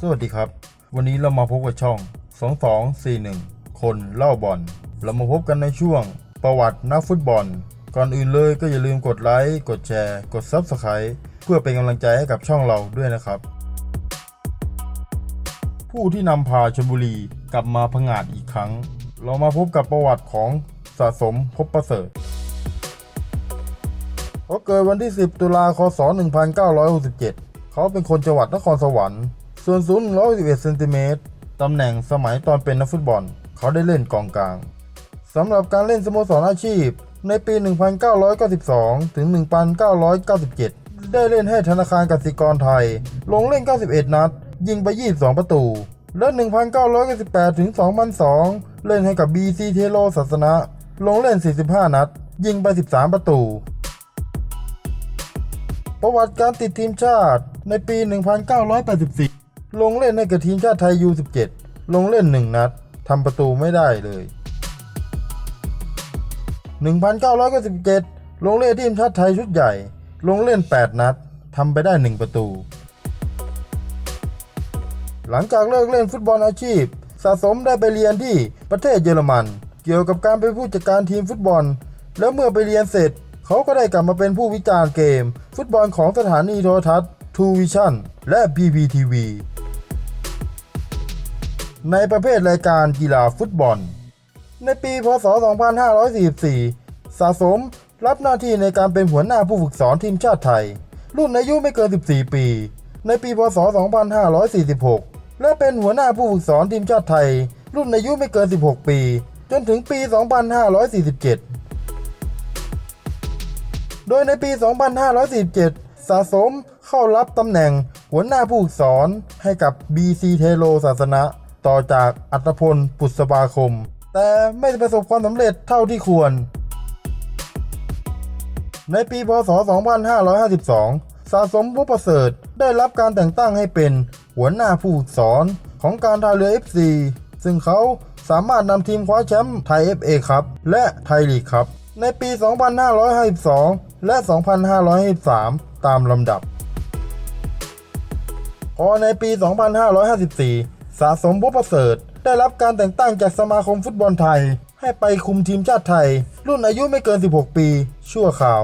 สวัสดีครับ วันนี้เรามาพบกับช่อง 2241 คนเล่าบอล เรามาพบกันในช่วงประวัตินักฟุตบอล ก่อนอื่นเลยก็อย่าลืมกดไลค์ กดแชร์ กด Subscribe เพื่อเป็นกำลังใจให้กับช่องเราด้วยนะครับ ผู้ที่นำพาชลบุรีกลับมาผงาดอีกครั้ง เรามาพบกับประวัติของสะสมพบประเสริฐเขาเกิดวันที่ 10 ตุลาคม1967 เขาเป็นคนจังหวัดนครสวรรค์ ส่วนสูง111เซนติเมตรตำแหน่งสมัยตอนเป็นนักฟุตบอล เขาได้เล่นกองกลางสำหรับการเล่นสโมสรอาชีพ ในปี 1992 ถึง 1997 ได้เล่นให้ธนาคารกสิกรไทย ลงเล่น 91 นัด ยิงไป 22 ประตู และ 1998 ถึง 2002 เล่นให้กับ BC เทโลศาสนะ ลงเล่น 45 นัด ยิงไป 13 ประตู ประวัติการติดทีมชาติ ในปี 1984 ลงเล่นให้กับทีมชาติไทย U17 ลงเล่น 1 นัดทำประตูไม่ได้เลย 1997 ลงเล่นทีมชาติไทยชุดใหญ่ ลงเล่น 8 นัดทำไปได้ 1 ประตู หลังจากเลิกเล่นฟุตบอลอาชีพ สะสมได้ไปเรียนที่ประเทศเยอรมัน เกี่ยวกับการเป็นผู้จัดการทีมฟุตบอล แล้วเมื่อไปเรียนเสร็จ เขาก็ได้กลับมาเป็นผู้วิจารณ์เกม ฟุตบอลของสถานีโทรทัศน์ True Vision และ PPTV ในประเภทรายการกีฬาฟุตบอล ในปีพศ 2544 สะสมรับหน้าที่ในการเป็นหัวหน้าผู้ฝึกสอนทีมชาติไทย รุ่นอายุไม่เกิน 14 ปี ในปีพศ 2546 และเป็นหัวหน้าผู้ฝึกสอนทีมชาติไทย รุ่นอายุไม่เกิน 16 ปี จนถึงปี 2547 โดยในปี 2547 สะสม เข้ารับตำแหน่งหัวหน้าผู้ฝึกสอนให้กับ BC เทโลศาสนะ ต่อจากอัตพลปุษบาคม แต่ไม่ประสบความสำเร็จเท่าที่ควร ในปีพศ 2552 สะสมผู้ประเสริฐได้รับการแต่งตั้งให้เป็นหัวหน้าผู้ฝึกสอนของการท่าเรือ FC ซึ่งเขาสามารถนำทีมคว้าแชมป์ไทย FA ครับ และไทยลีกครับ ในปี 2552 และ 2553 ตามลำดับ พอในปี 2554 สะสมผู้ประเสริฐ ได้รับการแต่งตั้งจากสมาคมฟุตบอลไทย ให้ไปคุมทีมชาติไทย รุ่นอายุไม่เกิน 16 ปี ชั่วคราว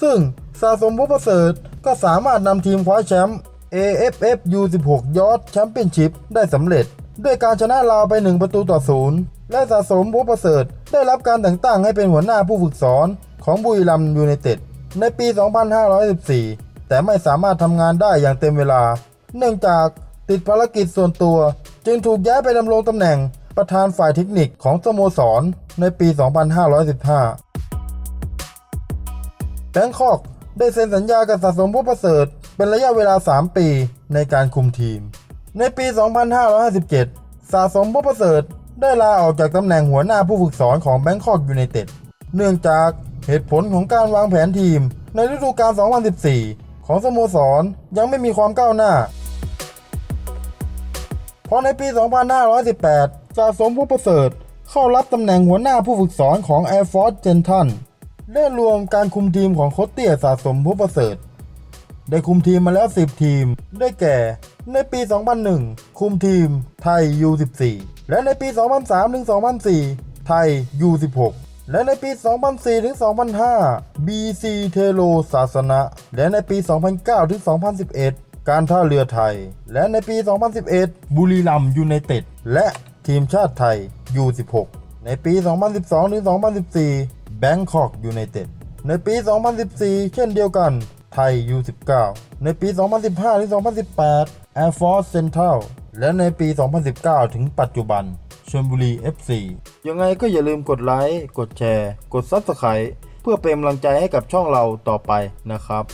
ซึ่งสะสมผู้ประเสริฐก็สามารถนำทีมคว้าแชมป์ AFF U16 ยอดแชมเปี้ยนชิพได้สำเร็จ ด้วยการชนะลาวไป 1 ประตูต่อศูนย์และสะสมผู้ประเสริฐ ได้รับการแต่งตั้งให้เป็นหัวหน้าผู้ฝึกสอนของบุรีรัมย์ยูไนเต็ดในปี 2514 แต่ไม่สามารถทำงานได้อย่างเต็มเวลา เนื่องจากติดภารกิจส่วนตัว จึงถูกย้ายไปดำรงตำแหน่งประธานฝ่ายเทคนิคของสโมสรในปี 2515 แบงคอกได้เซ็นสัญญากับสะสมผู้ประเสริฐ เป็นระยะเวลา 3 ปีในการคุมทีม ในปี 2557 สะสมผู้ประเสริฐได้ลาออกจากตำแหน่งหัวหน้าผู้ฝึกสอนของแบงคอกยูไนเต็ด เนื่องจากเหตุผลของการวางแผนทีมในฤดูกาล 2014 ของสโมสรยังไม่มีความก้าวหน้า เพอในปี 2518 สะสมผู้ประเสริฐเข้ารับตำแหน่งหัวหน้าผู้ฝึกสอนของ Air Force g e n t o n ได้รวมการคุมทีมของโคชเตียสะสมผู้ประเสริฐ ได้คุมทีมมาแล้ว 10 ทีม ได้แก่ ในปี 2001 คุมทีมไทย U14 และในปี 2003-2004 ไทย U16 และในปี 2004 ถึง 2005 BC เทโลศาสนะ และในปี 2009 ถึง 2011 การท่าเรือไทย และในปี 2011 บุรีรัมย์ยูไนเต็ด และทีมชาติไทย U16 ในปี 2012 ถึง 2014 แบงคอกยูไนเต็ด ในปี 2014 เช่นเดียวกัน ไทย U19 ในปี 2015 ถึง 2018 Air Force Central และในปี 2019 ถึงปัจจุบัน ชลบุรี FC ยังไงก็อย่าลืมกดไลค์ กดแชร์ กด Subscribe เพื่อเป็นกำลังใจให้กับช่องเราต่อไปนะครับ